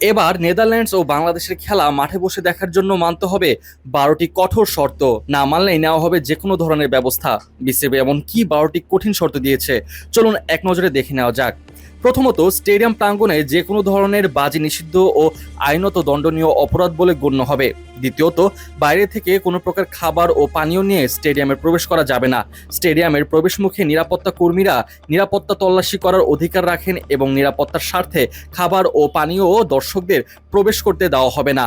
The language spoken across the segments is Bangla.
এবার নেদারল্যান্ডস ও বাংলাদেশের খেলা মাঠে বসে দেখার জন্য মানতে হবে বারোটি কঠোর শর্ত। না মানলেই নেওয়া হবে যে কোনো ধরনের ব্যবস্থা। বিসিবি এমন কি বারোটি কঠিন শর্ত দিয়েছে? চলুন এক নজরে দেখে নেওয়া যাক। প্রথমত, স্টেডিয়াম প্রাঙ্গণে যে কোনো ধরনের বাজি নিষিদ্ধ ও আইনত দণ্ডনীয় অপরাধ বলে গণ্য হবে। দ্বিতীয়ত, বাইরে থেকে কোনো প্রকার খাবার ও পানীয় নিয়ে স্টেডিয়ামে প্রবেশ করা যাবে না। স্টেডিয়ামের প্রবেশমুখে নিরাপত্তা কর্মীরা নিরাপত্তা তল্লাশি করার অধিকার রাখেন এবং নিরাপত্তার স্বার্থে খাবার ও পানীয় ও দর্শকদের প্রবেশ করতে দেওয়া হবে না।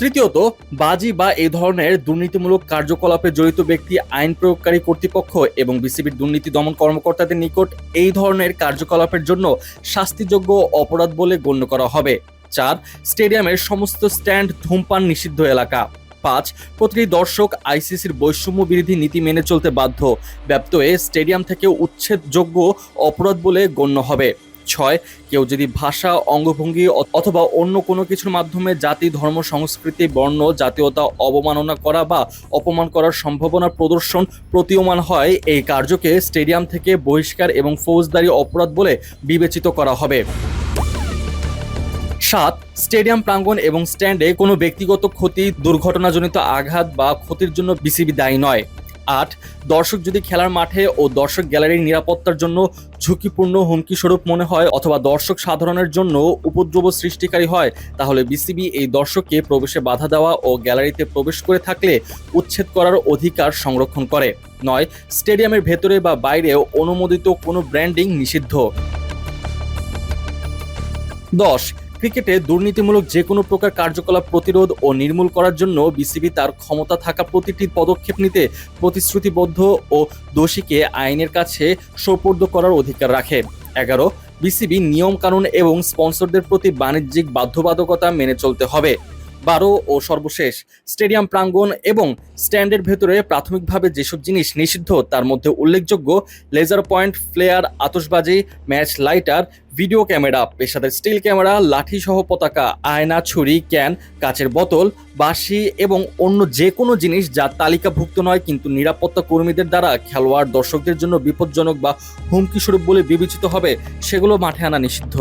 তৃতীয়ত, বাজি বা এই ধরনের দুর্নীতিমূলক কার্যকলাপে জড়িত ব্যক্তি, আইন প্রয়োগকারী কর্তৃপক্ষ এবং বিসিবির দুর্নীতি দমন কর্মকর্তাদের নিকট এই ধরনের কার্যকলাপের জন্য শাস্তিযোগ্য অপরাধ বলে গণ্য করা হবে। চার, স্টেডিয়ামের সমস্ত স্ট্যান্ড ধূমপান নিষিদ্ধ এলাকা। পাঁচ, প্রতিটি দর্শক আইসিসির বৈষম্য বিরোধী নীতি মেনে চলতে বাধ্য। ব্যপ্ত এ স্টেডিয়াম থেকে উচ্ছেদযোগ্য অপরাধ বলে গণ্য হবে। ছয়। কেউ যদি ভাষা, অঙ্গভঙ্গি অথবা অন্য কোনো কিছুর মাধ্যমে জাতি, ধর্ম, সংস্কৃতি, বর্ণ, জাতীয়তা অবমাননা করা বা অপমান করার সম্ভাবনা প্রদর্শন প্রতীয়মান হয়, এই কার্যকে স্টেডিয়াম থেকে বহিষ্কার এবং ফৌজদারি অপরাধ বলে বিবেচিত করা হবে। সাত, স্টেডিয়াম প্রাঙ্গণ এবং স্ট্যান্ডে কোনো ব্যক্তিগত ক্ষতি, দুর্ঘটনাজনিত আঘাত বা ক্ষতির জন্য বিসিবি দায়ী নয়। আট। দর্শক যদি খেলার মাঠে ও দর্শক গ্যালারির নিরাপত্তার জন্য ঝুঁকিপূর্ণ হুমকি স্বরূপ মনে হয় অথবা দর্শক সাধারণের জন্য উপদ্রব সৃষ্টিকারী হয়, তাহলে বিসিবি এই দর্শককে প্রবেশে বাধা দেওয়া ও গ্যালারিতে প্রবেশ করে থাকলে উচ্ছেদ করার অধিকার সংরক্ষণ করে। নয়, স্টেডিয়ামের ভেতরে বা বাইরে অনুমোদিত কোনো ব্র্যান্ডিং নিষিদ্ধ। দশ ক্রিকেটে দুর্নীতিমূলক যে কোনো প্রকার কার্যকলাপ প্রতিরোধ ও নির্মূল করার জন্য বিসিবি তার ক্ষমতা থাকা প্রতিটি পদক্ষেপ নিতে প্রতিশ্রুতিবদ্ধ ও দোষীকে আইনের কাছে সোপর্দ করার অধিকার রাখে। এগারো, বিসিবি নিয়ম কানুন এবং স্পন্সরদের প্রতি বাণিজ্যিক বাধ্যবাধকতা মেনে চলতে হবে। বারো ও সর্বশেষ। স্টেডিয়াম প্রাঙ্গণ এবং স্ট্যান্ডের ভেতরে প্রাথমিকভাবে যেসব জিনিস নিষিদ্ধ, তার মধ্যে উল্লেখযোগ্য লেজার পয়েন্ট ফ্লেয়ার আতশবাজি ম্যাচ লাইটার ভিডিও ক্যামেরা পেশাদার স্টিল ক্যামেরা লাঠি সহ পতাকা, আয়না, ছুরি ক্যান কাচের বোতল, বাঁশি এবং অন্য যে কোনো জিনিস যা তালিকাভুক্ত নয় কিন্তু নিরাপত্তা কর্মীদের দ্বারা খেলোয়াড় দর্শকদের জন্য বিপজ্জনক বা হুমকি স্বরূপ বলে বিবেচিত হবে, সেগুলো মাঠে আনা নিষিদ্ধ।